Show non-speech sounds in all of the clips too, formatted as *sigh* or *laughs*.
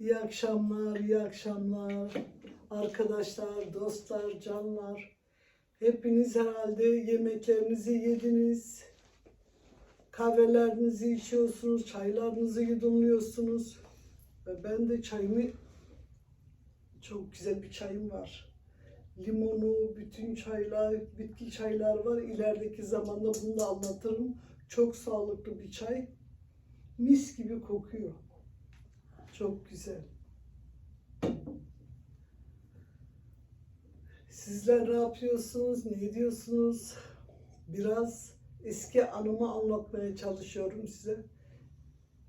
İyi akşamlar, iyi akşamlar. Arkadaşlar, dostlar, canlar. Hepiniz herhalde yemeklerinizi yediniz. Kahvelerinizi içiyorsunuz, çaylarınızı yudumluyorsunuz. Ve ben de çayımı, çok güzel bir çayım var. Limonu, bütün çaylar, bitki çaylar var. İlerideki zamanda bunu da anlatırım. Çok sağlıklı bir çay. Mis gibi kokuyor. Çok güzel. Sizler ne yapıyorsunuz, ne diyorsunuz? Biraz eski anımı anlatmaya çalışıyorum size.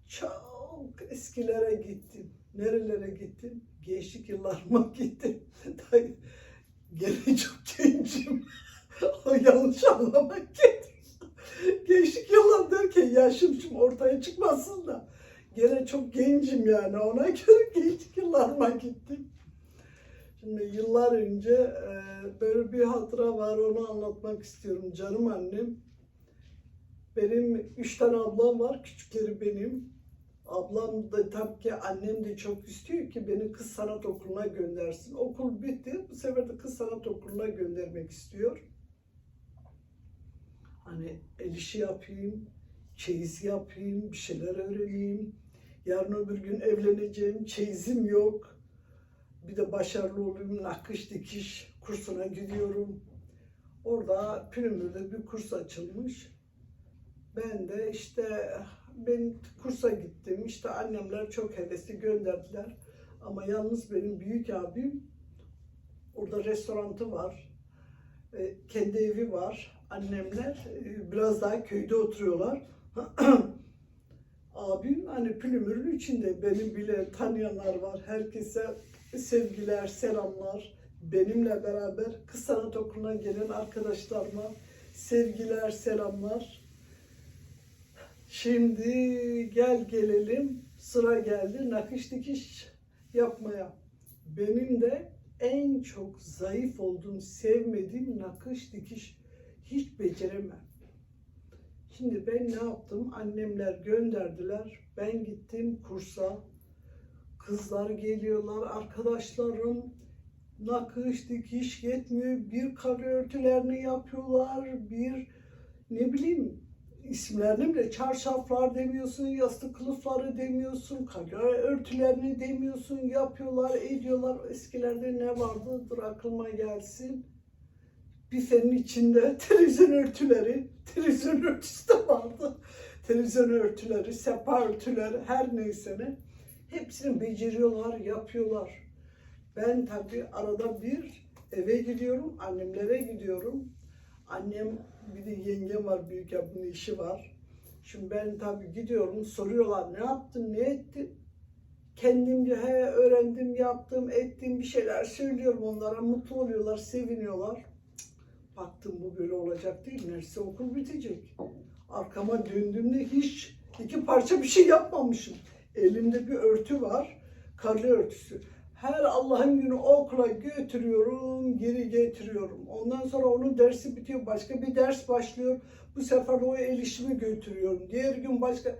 Çok eskilere gittim. Nerelere gittim? Gençlik yıllarıma *laughs* gittim. Gene çok gencim. *laughs* o yanlış anlamak gittim. Gençlik yıllar derken yaşım şimdi ortaya çıkmasın da. Gene çok gencim yani ona *laughs* göre gençlik yıllarıma gittim. Şimdi yıllar önce e, böyle bir hatıra var onu anlatmak istiyorum canım annem. Benim üç tane ablam var, küçükleri benim. Ablam da tabii ki annem de çok istiyor ki beni kız sanat okuluna göndersin. Okul bitti, bu sefer de kız sanat okuluna göndermek istiyor. Hani el işi yapayım, çeyiz yapayım, bir şeyler öğreneyim. Yarın öbür gün evleneceğim, çeyizim yok. Bir de başarılı olayım, nakış dikiş kursuna gidiyorum. Orada Pülümür'de bir kurs açılmış. Ben de işte ben kursa gittim. İşte annemler çok hevesli gönderdiler. Ama yalnız benim büyük abim orada restorantı var. E, kendi evi var. Annemler e, biraz daha köyde oturuyorlar. *clears throat* abim hani Pülümür'ün içinde beni bile tanıyanlar var. Herkese sevgiler, selamlar. Benimle beraber kız sanat okuluna gelen arkadaşlarıma sevgiler, selamlar. Şimdi gel gelelim sıra geldi nakış dikiş yapmaya. Benim de en çok zayıf olduğum, sevmediğim nakış dikiş hiç beceremem. Şimdi ben ne yaptım? Annemler gönderdiler. Ben gittim kursa. Kızlar geliyorlar, arkadaşlarım nakış dikiş yetmiyor. Bir kare örtülerini yapıyorlar, bir ne bileyim isimlerini bile çarşaflar demiyorsun, yastık kılıfları demiyorsun, kare örtülerini demiyorsun, yapıyorlar, ediyorlar. Eskilerde ne vardı? Dur aklıma gelsin. Büfenin içinde *laughs* televizyon örtüleri, televizyon örtüsü de vardı. Televizyon örtüleri, sepa örtüleri, her neyse ne. Hepsini beceriyorlar, yapıyorlar. Ben tabii arada bir eve gidiyorum, annemlere gidiyorum. Annem bir de yengem var, büyük abinin işi var. Şimdi ben tabii gidiyorum, soruyorlar ne yaptın, ne ettin? Kendimce he, öğrendim, yaptım, ettim bir şeyler söylüyorum onlara. Mutlu oluyorlar, seviniyorlar. Baktım bu böyle olacak değil. Neredeyse okul bitecek. Arkama döndüğümde hiç iki parça bir şey yapmamışım. Elimde bir örtü var. Karlı örtüsü. Her Allah'ın günü okula götürüyorum, geri getiriyorum. Ondan sonra onun dersi bitiyor, başka bir ders başlıyor. Bu sefer o el işimi götürüyorum. Diğer gün başka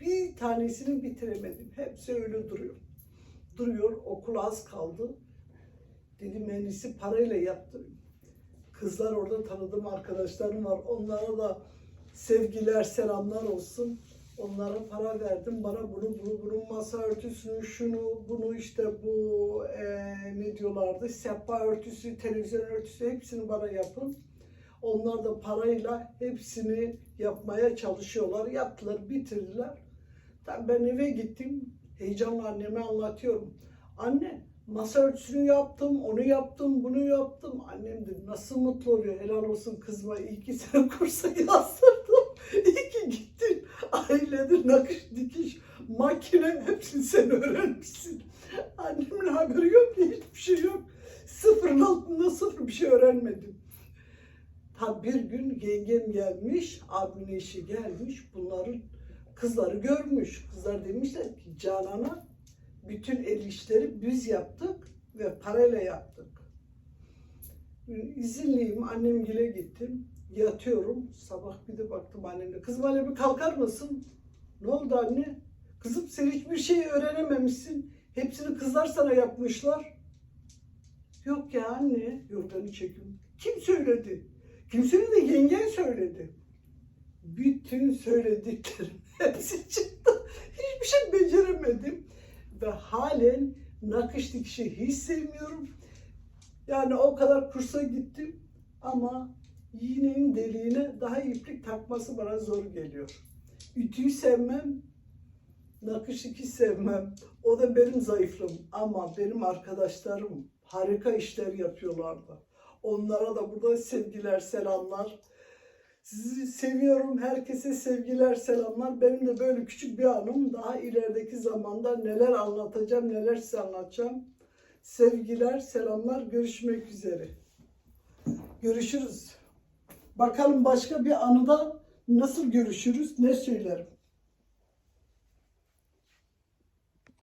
bir tanesini bitiremedim. Hepsi öyle duruyor. Duruyor, okul az kaldı. Dedim en iyisi parayla yaptırayım. Kızlar orada tanıdığım arkadaşlarım var. Onlara da sevgiler, selamlar olsun. Onlara para verdim. Bana bunu, bunu, bunu, masa örtüsünü, şunu, bunu işte bu eee, ne diyorlardı? Sehpa örtüsü, televizyon örtüsü hepsini bana yapın. Onlar da parayla hepsini yapmaya çalışıyorlar. Yaptılar, bitirdiler. Ben eve gittim. Heyecanla anneme anlatıyorum. Anne masa örtüsünü yaptım, onu yaptım, bunu yaptım. Annem dedi nasıl mutlu oluyor. Helal olsun kızma. İyi ki sen *laughs* kursa yazdırdım. İyi ki gittin. Ailedir nakış dikiş, makine hepsini sen öğrenmişsin. Annemin haberi yok ki hiçbir şey yok. Sıfırın altında sıfır bir şey öğrenmedim. Ta bir gün yengem gelmiş, abimin eşi gelmiş, bunları kızları görmüş. Kızlar demişler ki Canan'a bütün el işleri biz yaptık ve parayla yaptık. İzinliyim, annemgile gittim. Yatıyorum. Sabah bir de baktım annemle. Kızım anne bir kalkar mısın? Ne oldu anne? Kızım sen hiçbir şey öğrenememişsin. Hepsini kızlar sana yapmışlar. Yok ya anne, yorganı çekin. Kim söyledi? Kim söyledi? Yengen söyledi. Bütün söylediklerim *laughs* hepsi çıktı. Hiçbir şey beceremedim. Ve halen nakış dikişi hiç sevmiyorum. Yani o kadar kursa gittim ama iğnenin deliğine daha iplik takması bana zor geliyor. Ütüyü sevmem, nakış dikiş sevmem. O da benim zayıflığım ama benim arkadaşlarım harika işler yapıyorlardı. Onlara da burada sevgiler, selamlar. Sizi seviyorum. Herkese sevgiler, selamlar. Benim de böyle küçük bir anım. Daha ilerideki zamanda neler anlatacağım, neler size anlatacağım. Sevgiler, selamlar. Görüşmek üzere. Görüşürüz. Bakalım başka bir anıda nasıl görüşürüz, ne söylerim.